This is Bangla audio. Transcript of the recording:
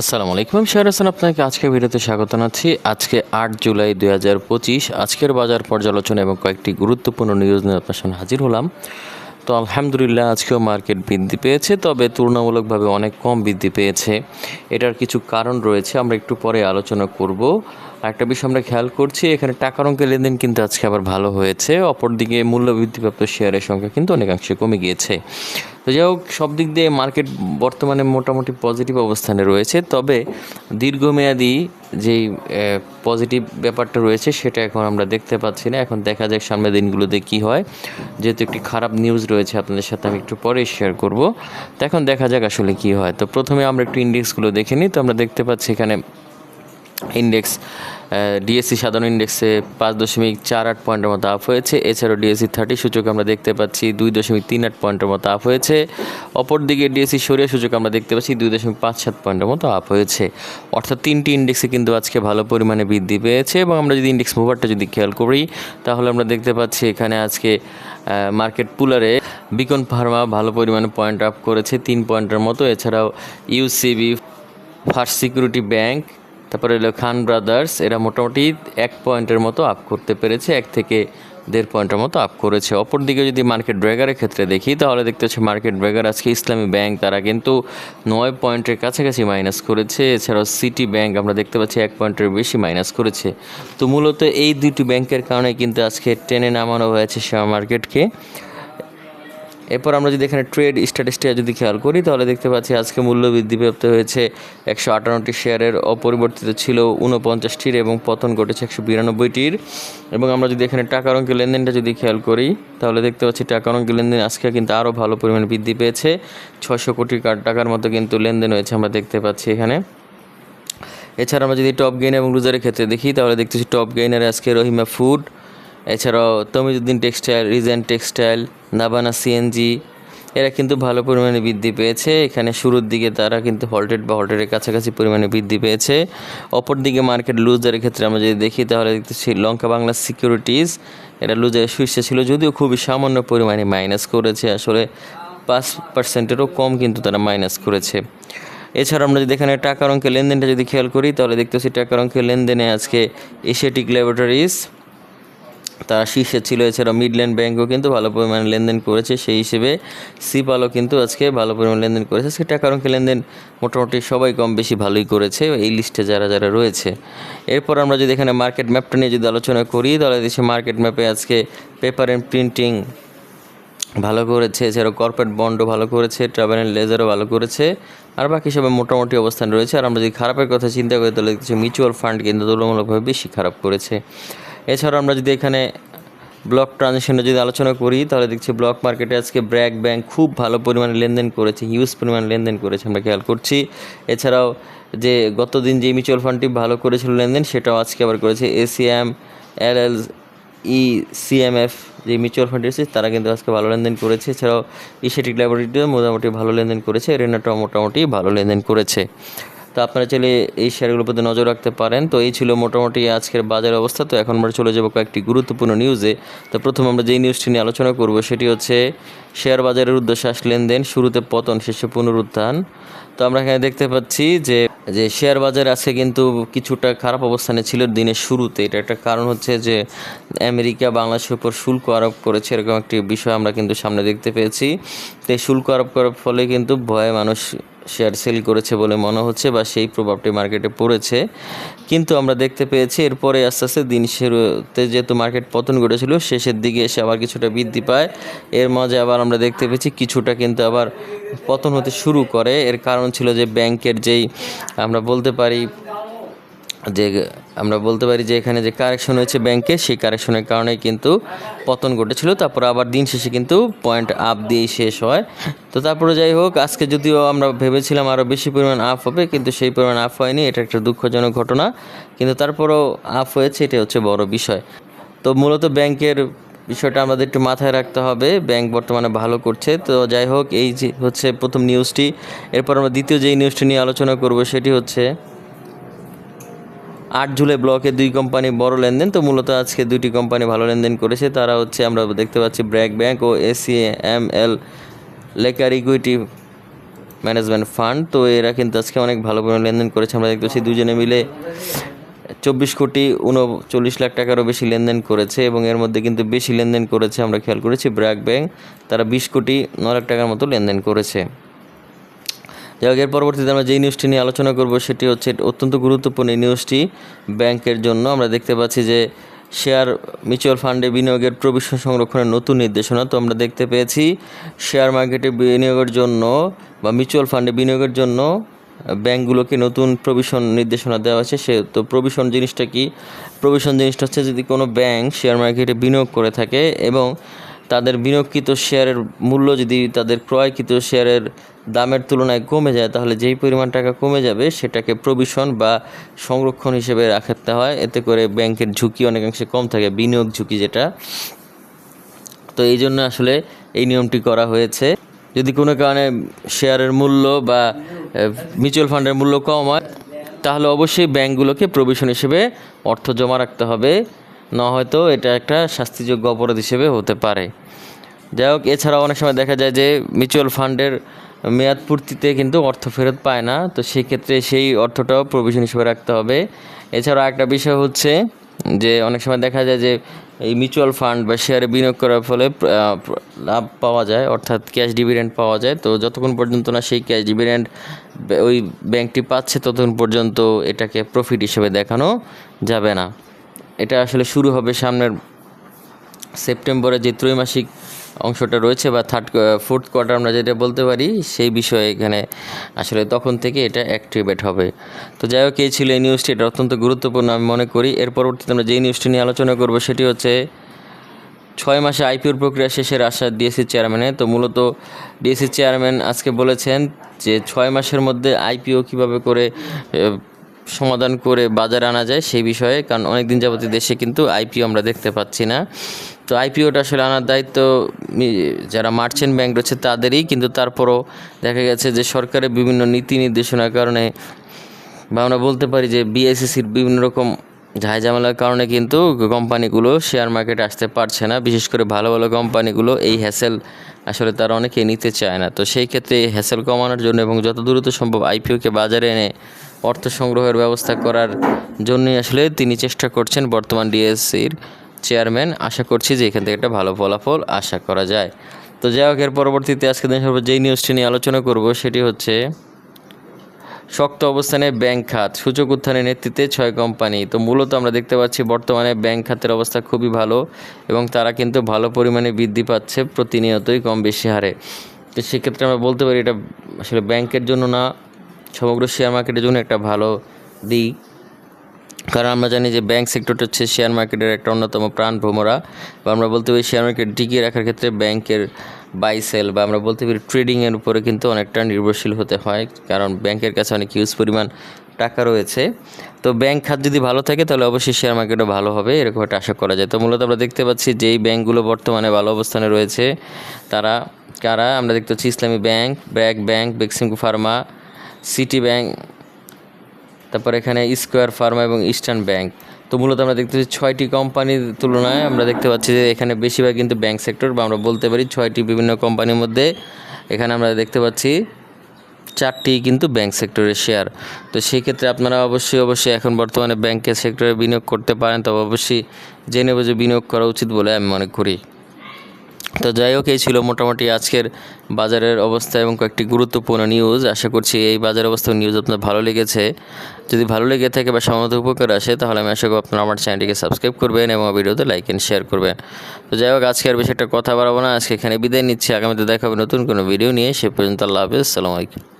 আসসালামু আলাইকুম শেয়ার হাসান, আপনাকে আজকের ভিডিওতে স্বাগত জানাচ্ছি। আজকে আট জুলাই দুই হাজার পঁচিশ, আজকের বাজার পর্যালোচনা এবং কয়েকটি গুরুত্বপূর্ণ নিউজ নিয়ে আপনার সামনে হাজির হলাম। তো আলহামদুলিল্লাহ, আজকেও মার্কেট বৃদ্ধি পেয়েছে, তবে তুলনামূলকভাবে অনেক কম বৃদ্ধি পেয়েছে। এটার কিছু কারণ রয়েছে, আমরা একটু পরে আলোচনা করব। একটা বিষয় আমরা খেয়াল করছি, এখানে টাকার অঙ্কের লেনদেন কিন্তু আজকে আবার ভালো হয়েছে। অপরদিকে মূল্য বৃদ্ধিপ্রাপ্ত শেয়ারের সংখ্যা কিন্তু অনেকাংশে কমে গিয়েছে। তো যাই হোক, সব দিক দিয়ে মার্কেট বর্তমানে মোটামুটি পজিটিভ অবস্থানে রয়েছে। তবে দীর্ঘমেয়াদী যেই পজিটিভ ব্যাপারটা রয়েছে, সেটা এখন আমরা দেখতে পাচ্ছি না। এখন দেখা যাক সামনের দিনগুলোতে কী হয়। যেহেতু একটি খারাপ নিউজ রয়েছে, আপনাদের সাথে আমি একটু পরে শেয়ার করব। তো এখন দেখা যাক আসলে কী হয়। তো প্রথমে আমরা একটু ইন্ডেক্সগুলো দেখে নিই। তো আমরা দেখতে পাচ্ছি এখানে ইন্ডেক্স ডিএসসি সাধারণ ইন্ডেক্সে পাঁচ দশমিক চার আট পয়েন্টের মতো আপ হয়েছে। এছাড়াও ডিএসসি থার্টি সূচক আমরা দেখতে পাচ্ছি দুই দশমিক তিন আট পয়েন্টের মতো আপ হয়েছে। অপরদিকে ডিএসসি সরিয়া সূচক আমরা দেখতে পাচ্ছি দুই দশমিক পাঁচ সাত পয়েন্টের মতো আপ হয়েছে। অর্থাৎ তিনটি ইন্ডেক্সে কিন্তু আজকে ভালো পরিমাণে বৃদ্ধি পেয়েছে এবং আমরা যদি ইন্ডেক্স মুভারটা যদি খেয়াল করি, তাহলে আমরা দেখতে পাচ্ছি এখানে আজকে মার্কেট পুলারে বিকন ফার্মা ভালো পরিমাণে পয়েন্ট আপ করেছে তিন পয়েন্টের মতো। এছাড়াও ইউসিবি ফার্স্ট সিকিউরিটি ব্যাংক তারপরে হলো খান ব্রাদার্স, এরা মোটামুটি এক পয়েন্টের মতো আপ করতে পেরেছে, এক থেকে দেড় পয়েন্টের মতো আপ করেছে। অপরদিকে যদি মার্কেট ড্র্যাগারের ক্ষেত্রে দেখি, তাহলে দেখতে হচ্ছে মার্কেট ড্র্যাগার আজকে ইসলামী ব্যাংক, তারা কিন্তু নয় পয়েন্টের কাছাকাছি মাইনাস করেছে। এছাড়াও সিটি ব্যাংক আমরা দেখতে পাচ্ছি এক পয়েন্টের বেশি মাইনাস করেছে। তো মূলত এই দুটি ব্যাংকের কারণে কিন্তু আজকে টেনে নামানো হয়েছে শেয়ার মার্কেটকে এরপর আমরা যদি এখানে ট্রেড স্ট্যাটিস্টিকা যদি খেয়াল করি, তাহলে দেখতে পাচ্ছি আজকে মূল্য বৃদ্ধি প্রাপ্ত হয়েছে একশো আটান্নটি শেয়ারের, অপরিবর্তিত ছিল উনপঞ্চাশটির এবং পতন ঘটেছে একশো বিরানব্বইটির। এবং আমরা যদি এখানে টাকার অঙ্কের লেনদেনটা যদি খেয়াল করি, তাহলে দেখতে পাচ্ছি টাকার অঙ্কের লেনদেন আজকে কিন্তু আরও ভালো পরিমাণে বৃদ্ধি পেয়েছে। ছশো কোটি টাকার মতো কিন্তু লেনদেন হয়েছে আমরা দেখতে পাচ্ছি এখানে। এছাড়া আমরা যদি টপ গেইন এবং লুজারের ক্ষেত্রে দেখি, তাহলে দেখতেছি টপ গেইনারে আজকে রহিমা ফুড এছাড়াও Tamijuddin textile regent textile, Nabana CNG এরা কিন্তু ভালো পরিমাণে বৃদ্ধি পেয়েছে। এখানে শুরুর দিকে তারা কিন্তু হল্টেড বা হল্টেডের কাছাকাছি পরিমাণে বৃদ্ধি পেয়েছে। অপরদিকে মার্কেট লুজারের ক্ষেত্রে আমরা যদি দেখি, তাহলে দেখতেছি লঙ্কা বাংলা সিকিউরিটিজ এরা লুজারের শীর্ষে ছিল, যদিও খুবই সামান্য পরিমাণে মাইনাস করেছে। আসলে পাঁচ পার্সেন্টেরও কম কিন্তু তারা মাইনাস করেছে। এছাড়া আমরা যদি এখানে টাকার অঙ্কের লেনদেনটা যদি খেয়াল করি, তাহলে দেখতেছি টাকার অঙ্কের লেনদেনে আজকে এশিয়াটিক ল্যাবরেটরিজ তারা শীর্ষে ছিল এছাড়া মিডল্যান্ড ব্যাংকও কিন্তু ভালো পরিমাণে লেনদেন করেছে। সেই হিসেবে সিপালও কিন্তু আজকে ভালো পরিমাণে লেনদেন করেছে। সে টাকার অঙ্কে লেনদেন মোটামুটি সবাই কম বেশি ভালোই করেছে এই লিস্টে যারা যারা রয়েছে। এরপর আমরা যদি এখানে মার্কেট ম্যাপটা নিয়ে যদি আলোচনা করি, তাহলে দেশে মার্কেট ম্যাপে আজকে পেপার অ্যান্ড প্রিন্টিং ভালো করেছে, এছাড়াও কর্পোরেট বন্ডও ভালো করেছে ট্রাভেল অ্যান্ড লেজারও ভালো করেছে, আর বাকি সবাই মোটামুটি অবস্থান রয়েছে। আর আমরা যদি খারাপের কথা চিন্তা করি, তাহলে কিছু মিউচুয়াল ফান্ড কিন্তু তুলনামূলকভাবে বেশি খারাপ করেছে। এছাড়াও আমরা যদি এখানে ব্লক ট্রানজেকশনে যদি আলোচনা করি, তাহলে দেখছি ব্লক মার্কেটে আজকে ব্র্যাক ব্যাংক খুব ভালো পরিমাণে লেনদেন করেছে হিউজ পরিমাণে লেনদেন করেছে, আমরা খেয়াল করছি। এছাড়াও যে গত দিন যে মিউচুয়াল ফান্ডটি ভালো করেছিল লেনদেন, সেটাও আজকে আবার করেছে। ACM L L E CMF যে মিউচুয়াল ফান্ড রয়েছে, তারা কিন্তু আজকে ভালো লেনদেন করেছে। এছাড়াও ইসেটিক ল্যাবরেটরিও মোটামুটি ভালো লেনদেন করেছে। রেনাটাও মোটামুটি ভালো লেনদেন করেছে। তো আপনারা চাইলে এই শেয়ারগুলোর প্রতি নজর রাখতে পারেন। তো এই ছিল মোটামুটি আজকের বাজার অবস্থা। তো এখন আমরা চলে যাব কয়েকটি গুরুত্বপূর্ণ নিউজে তো প্রথম আমরা যেই নিউজটি নিয়ে আলোচনা করব, সেটি হচ্ছে শেয়ার বাজারের উদ্দেশ্বাস লেনদেন, শুরুতে পতন, শেষে পুনরুত্থান। তো আমরা এখানে দেখতে পাচ্ছি যে যে শেয়ার বাজার আজকে কিন্তু কিছুটা খারাপ অবস্থানে ছিল দিনের শুরুতে। এটা একটা কারণ হচ্ছে যে, আমেরিকা বাংলাদেশের উপর শুল্ক আরোপ করেছে, এরকম একটি বিষয় আমরা কিন্তু সামনে দেখতে পেয়েছি। তো এই শুল্ক আরোপ করার ফলে কিন্তু ভয়ে মানুষ শেয়ার সেল করেছে বলে মনে হচ্ছে বা সেই প্রভাবটি মার্কেটে পড়েছে। কিন্তু আমরা দেখতে পেয়েছি এরপরে আস্তে আস্তে দিন শুরুতে যেহেতু মার্কেট পতন ঘটেছিল, শেষের দিকে এসে আবার কিছুটা বৃদ্ধি পায়। এর মাঝে আবার আমরা দেখতে পেয়েছি কিছুটা কিন্তু আবার পতন হতে শুরু করে। এর কারণ ছিল যে ব্যাংকের যেই আমরা বলতে পারি যে, আমরা বলতে পারি যে এখানে যে কারেকশন হয়েছে ব্যাংকে সেই কারেকশনের কারণে কিন্তু পতন ঘটেছিল। তারপর আবার দিন শেষে কিন্তু পয়েন্ট আপ দিয়েই শেষ হয়। তো তারপরে যাই হোক, আজকে যদিও আমরা ভেবেছিলাম আরও বেশি পরিমাণ আপ হবে, কিন্তু সেই পরিমাণ আপ হয়নি। এটা একটা দুঃখজনক ঘটনা। কিন্তু তারপরেও আপ হয়েছে এটা হচ্ছে বড় বিষয়। তো মূলত ব্যাংকের বিষয়টা আমাদের একটু মাথায় রাখতে হবে। ব্যাংক বর্তমানে ভালো করছে। তো যাই হোক, এই যে হচ্ছে প্রথম নিউজটি এরপর আমরা দ্বিতীয় যেই নিউজটি নিয়ে আলোচনা করব, সেটি হচ্ছে আট জুলাই ব্লকে দুই কোম্পানি বড় লেনদেন, তো মূলত আজকে দুটি কোম্পানি ভালো লেনদেন করেছে। তারা হচ্ছে আমরা দেখতে পাচ্ছি ব্র্যাক ব্যাংক ও এসি এম এল লেকার ইকুইটি ম্যানেজমেন্ট ফান্ড, তো এরা কিন্তু আজকে অনেক ভালো পরিমাণ লেনদেন করেছে। আমরা দেখতে পাচ্ছি দুজনে মিলে চব্বিশ কোটি উনচল্লিশ লাখ টাকারও বেশি লেনদেন করেছে এবং এর মধ্যে কিন্তু বেশি লেনদেন করেছে, আমরা খেয়াল করেছি ব্র্যাক ব্যাংক। তারা বিশ কোটি ন লাখ টাকার মতো লেনদেন করেছে। যাই হোক, এর পরবর্তীতে আমরা যেই নিউজটি নিয়ে আলোচনা করব, সেটি হচ্ছে অত্যন্ত গুরুত্বপূর্ণ এই নিউজটি ব্যাংকের জন্য। আমরা দেখতে পাচ্ছি যে শেয়ার মিউচুয়াল ফান্ডে বিনিয়োগের প্রবিষ্ণ সংরক্ষণের নতুন নির্দেশনা। তো আমরা দেখতে পেয়েছি শেয়ার মার্কেটে বিনিয়োগের জন্য বা মিউচুয়াল ফান্ডে বিনিয়োগের জন্য ব্যাংকগুলোকে নতুন প্রভিশন নির্দেশনা দেওয়া হয়েছে। সে তো প্রভিশন জিনিসটা কি? প্রভিশন জিনিসটা হচ্ছে যদি কোনো ব্যাংক শেয়ার মার্কেটে বিনিয়োগ করে থাকে এবং তাদের বিনিয়োগকৃত শেয়ারের মূল্য যদি তাদের ক্রয়কৃত শেয়ারের দামের তুলনায় কমে যায়, তাহলে যেই পরিমাণ টাকা কমে যাবে সেটাকে প্রভিশন বা সংরক্ষণ হিসেবে রাখতে হয়। এতে করে ব্যাংকের ঝুঁকি অনেকাংশে কম থাকে, বিনিয়োগ ঝুঁকি যেটা। তো এই জন্য আসলে এই নিয়মটি করা হয়েছে। যদি কোনো কারণে শেয়ারের মূল্য বা মিউচুয়াল ফান্ডের মূল্য কম হয়, তাহলে অবশ্যই ব্যাংকগুলোকে প্রভিশন হিসেবে অর্থ জমা রাখতে হবে। না হয়তো এটা একটা শাস্তিযোগ্য অপরাধ হিসেবে হতে পারে। যাই হোক, এছাড়াও অনেক সময় দেখা যায় যে মিউচুয়াল ফান্ডের মেয়াদ পূর্তিতে কিন্তু অর্থ ফেরত পায় না, তো সেই ক্ষেত্রে সেই অর্থটাও প্রভিশন হিসেবে রাখতে হবে। এছাড়াও একটা বিষয় হচ্ছে যে অনেক সময় দেখা যায় যে এই মিউচুয়াল ফান্ড বা শেয়ারে বিনিয়োগ করার ফলে লাভ পাওয়া যায়, অর্থাৎ ক্যাশ ডিভিডেন্ড পাওয়া যায়, তো যতক্ষণ পর্যন্ত না সেই ক্যাশ ডিভিডেন্ড ওই ব্যাংকটি পাচ্ছে, ততক্ষণ পর্যন্ত এটাকে প্রফিট হিসেবে দেখানো যাবে না। এটা আসলে শুরু হবে সামনের সেপ্টেম্বরে যে ত্রৈমাসিক অংশটা রয়েছে বা থার্ড ফোর্থ কোয়ার্টার আমরা যেটা বলতে পারি, সেই বিষয়ে এখানে আসলে তখন থেকে এটা অ্যাক্টিভেট হবে। তো যাই হোক, এই ছিল এই নিউজটি এটা অত্যন্ত গুরুত্বপূর্ণ আমি মনে করি। এর পরবর্তীতে আমরা যেই নিউজটি নিয়ে আলোচনা করব, সেটি হচ্ছে ছয় মাসে আইপিওর প্রক্রিয়া শেষের আশা ডিএসসি চেয়ারম্যানের তো মূলত ডিএসসি চেয়ারম্যান আজকে বলেছেন যে ছয় মাসের মধ্যে আইপিও কীভাবে করে সমাধান করে বাজারে আনা যায় সেই বিষয়ে, কারণ অনেক দিন যাবতীয় দেশে কিন্তু আইপিও আমরা দেখতে পাচ্ছি না। তো আইপিওটা আসলে আনার দায়িত্ব যারা মার্চেন্ট ব্যাংক রয়েছে তাদেরই, কিন্তু তারপরও দেখা গেছে যে সরকারের বিভিন্ন নীতি নির্দেশনার কারণে বা আমরা বলতে পারি যে বিএসসিসির বিভিন্ন রকম ঝামেলার কারণে কিন্তু কোম্পানিগুলো শেয়ার মার্কেটে আসতে পারছে না। বিশেষ করে ভালো ভালো কোম্পানিগুলো এই হ্যাসেল আসলে তারা অনেকে নিতে চায় না। তো সেই ক্ষেত্রে হ্যাসেল কমানোর জন্য এবং যত দ্রুত সম্ভব আইপিওকে বাজারে এনে অর্থ সংগ্রহের ব্যবস্থা করার জন্যই আসলে তিনি চেষ্টা করছেন বর্তমান ডিএসসির চেয়ারম্যান। আশা করছি যে এখান থেকে একটা ভালো ফলাফল আশা করা যায়। তো যাই হোক, এর পরবর্তীতে আজকে দিন যেই নিউজটি নিয়ে আলোচনা করব সেটি হচ্ছে, শক্ত অবস্থানে ব্যাংক খাত। সূচক উত্থানের নেতৃত্বে ছয় কোম্পানি। তো মূলত আমরা দেখতে পাচ্ছি বর্তমানে ব্যাংক খাতের অবস্থা খুবই ভালো এবং তারা কিন্তু ভালো পরিমাণে বৃদ্ধি পাচ্ছে প্রতিনিয়তই কম বেশি হারে। তো সেক্ষেত্রে আমরা বলতে পারি এটা আসলে ব্যাংকের জন্য না সমগ্র শেয়ার মার্কেটের জন্য একটা ভালো দিক। কারণ আমরা জানি যে ব্যাংক সেক্টরটা হচ্ছে শেয়ার মার্কেটের একটা অন্যতম প্রাণ ভ্রমরা বা আমরা বলতে পারি শেয়ার মার্কেট টিকিয়ে রাখার ক্ষেত্রে ব্যাংকের বাই সেল বা আমরা বলতে পারি ট্রেডিংয়ের উপরে কিন্তু অনেকটা নির্ভরশীল হতে হয়। কারণ ব্যাংকের কাছে অনেক হিউজ পরিমাণ টাকা রয়েছে। তো ব্যাংক খাত যদি ভালো থাকে তাহলে অবশ্যই শেয়ার মার্কেটও ভালো হবে, এরকম একটা আশা করা যায়। তো মূলত আমরা দেখতে পাচ্ছি যেই ব্যাংকগুলো বর্তমানে ভালো অবস্থানে রয়েছে। তারা, কারা? আমরা দেখতে পাচ্ছি Islami bank BRAC bank, Beximco pharma city bank, তারপর এখানে স্কোয়ার ফার্মা এবং ইস্টার্ন ব্যাংক। তো মূলত আমরা দেখতে পাচ্ছি ছয়টি কোম্পানির তুলনায় আমরা দেখতে পাচ্ছি যে এখানে বেশিরভাগ কিন্তু ব্যাংক সেক্টর বা আমরা বলতে পারি ছয়টি বিভিন্ন কোম্পানির মধ্যে এখানে আমরা দেখতে পাচ্ছি চারটি কিন্তু ব্যাংক সেক্টরের শেয়ার। তো সেই ক্ষেত্রে আপনারা অবশ্যই অবশ্যই এখন বর্তমানে ব্যাংকের সেক্টরে বিনিয়োগ করতে পারেন, তবে অবশ্যই জেনে বুঝে বিনিয়োগ করা উচিত বলে আমি মনে করি। তো যাই হোক, এই ছিল মোটামুটি আজকের বাজারের অবস্থা এবং কয়েকটি গুরুত্বপূর্ণ নিউজ আশা করছি এই বাজার অবস্থা নিউজ আপনার ভালো লেগেছে। যদি ভালো লেগে থাকে বা সামন্ত উপকার আসে, তাহলে আমি আশা করি আপনারা আমার চ্যানেলটিকে সাবস্ক্রাইব করবেন এবং ভিডিওতে লাইক অ্যান্ড শেয়ার করবেন। তো যাই হোক, আজকে আর বেশি একটা কথা বাড়াবো না। আজকে এখানে বিদায় নিচ্ছি। আগামীতে দেখাবে নতুন কোনো ভিডিও নিয়ে। সে পর্যন্ত আল্লাহ হাফেজ। আসসালামু আলাইকুম।